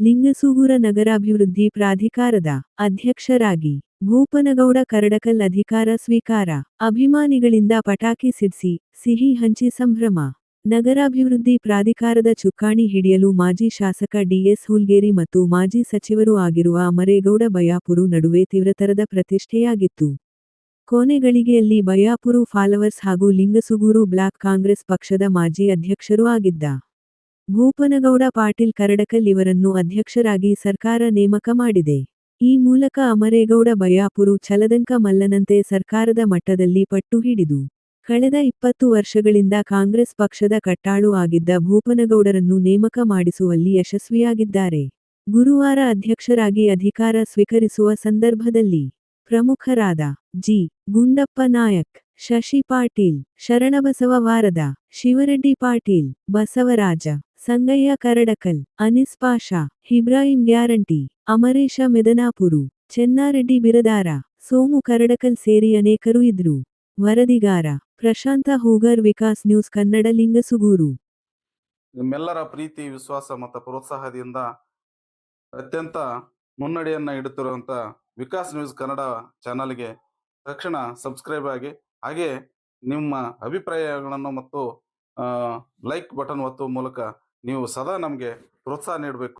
ಲಿಂಗಸೂಗೂರ ನಗರಾಭಿವೃದ್ಧಿ ಪ್ರಾಧಿಕಾರದ ಅಧ್ಯಕ್ಷರಾಗಿ ಭೂಪನಗೌಡ ಕರಡಕಲ್ ಅಧಿಕಾರ ಸ್ವೀಕಾರ, ಅಭಿಮಾನಿಗಳಿಂದ ಪಟಾಕಿ ಸಿಡಿಸಿ, ಸಿಹಿ ಹಂಚಿ ಸಂಭ್ರಮ, ನಗರಾಭಿವೃದ್ಧಿ ಪ್ರಾಧಿಕಾರದ ಚುಕ್ಕಾಣಿ ಹಿಡಿಯಲು ಮಾಜಿ ಶಾಸಕ ಡಿಎಸ್ ಹುಲ್ಗೇರಿ ಮತ್ತು ಮಾಜಿ ಸಚಿವರೂ ಆಗಿರುವ ಅಮರೇಗೌಡ ಬಯಾಪುರು ನಡುವೆ ತೀವ್ರತರದ ಪ್ರತಿಷ್ಠೆಯಾಗಿತ್ತು. ಕೊನೆಗಳಿಗೆಯಲ್ಲಿ ಬಯಾಪುರು ಫಾಲೋವರ್ಸ್ ಹಾಗೂ ಲಿಂಗಸುಗೂರು ಬ್ಲಾಕ್ ಕಾಂಗ್ರೆಸ್ ಪಕ್ಷದ ಮಾಜಿ ಅಧ್ಯಕ್ಷರೂ ಆಗಿದ್ದ. ಭೂಪನಗೌಡ ಪಾಟೀಲ್ ಕರಡಕಲ್ ಇವರನ್ನು ಅಧ್ಯಕ್ಷರಾಗಿ ಸರ್ಕಾರ ನೇಮಕ ಮಾಡಿದೆ. ಈ ಮೂಲಕ ಅಮರೇಗೌಡ ಬಯಾಪುರು ಛಲದಂಕ ಮಲ್ಲನಂತೆ ಸರ್ಕಾರದ ಮಟ್ಟದಲ್ಲಿ ಪಟ್ಟು ಹಿಡಿದು ಕಳೆದ ಇಪ್ಪತ್ತು ವರ್ಷಗಳಿಂದ ಕಾಂಗ್ರೆಸ್ ಪಕ್ಷದ ಕಟ್ಟಾಳು ಆಗಿದ್ದ ಭೂಪನಗೌಡರನ್ನು ನೇಮಕ ಮಾಡಿಸುವಲ್ಲಿ ಯಶಸ್ವಿಯಾಗಿದ್ದಾರೆ. ಗುರುವಾರ ಅಧ್ಯಕ್ಷರಾಗಿ ಅಧಿಕಾರ ಸ್ವೀಕರಿಸುವ ಸಂದರ್ಭದಲ್ಲಿ ಪ್ರಮುಖರಾದ ಜಿ. ಗುಂಡಪ್ಪ ನಾಯಕ್, ಶಶಿ ಪಾಟೀಲ್, ಶರಣಬಸವ ವಾರದ, ಶಿವರೆಡ್ಡಿ ಪಾಟೀಲ್, ಬಸವರಾಜ ಸಂಗಯ್ಯ ಕರಡಕಲ್, ಅನಿಸ್ ಪಾಷಾ, ಇಬ್ರಾಹಿಂ ಗ್ಯಾರಂಟಿ, ಅಮರೇಶ ಮೆದನಾಪುರು, ಚೆನ್ನಾರೆಡ್ಡಿ ಬಿರದಾರ, ಸೋಮು ಕರಡಕಲ್ ಸೇರಿ ಅನೇಕರು ಇದ್ರು. ವರದಿಗಾರ, ಪ್ರಶಾಂತ ಹೂಗರ್ ವಿಕಾಸ್ ನ್ಯೂಸ್ ಕನ್ನಡ ಲಿಂಗಸುಗೂರು. ನಿಮ್ಮೆಲ್ಲರ ಪ್ರೀತಿ, ವಿಶ್ವಾಸ ಮತ್ತು ಪ್ರೋತ್ಸಾಹದಿಂದ ಅತ್ಯಂತ ಮುನ್ನಡೆಯನ್ನ ಇಡುತ್ತಿರುವಂತ ವಿಕಾಸ್ ನ್ಯೂಸ್ ಕನ್ನಡ ಚಾನಲ್ಗೆ ತಕ್ಷಣ ಸಬ್ಸ್ಕ್ರೈಬ್ ಆಗಿ, ಹಾಗೆ ನಿಮ್ಮ ಅಭಿಪ್ರಾಯಗಳನ್ನು ಮತ್ತು ಲೈಕ್ ಬಟನ್ ಒತ್ತುವ ಮೂಲಕ ನೀವು ಸದಾ ನಮಗೆ ಪ್ರೋತ್ಸಾಹ ನೀಡಬೇಕು.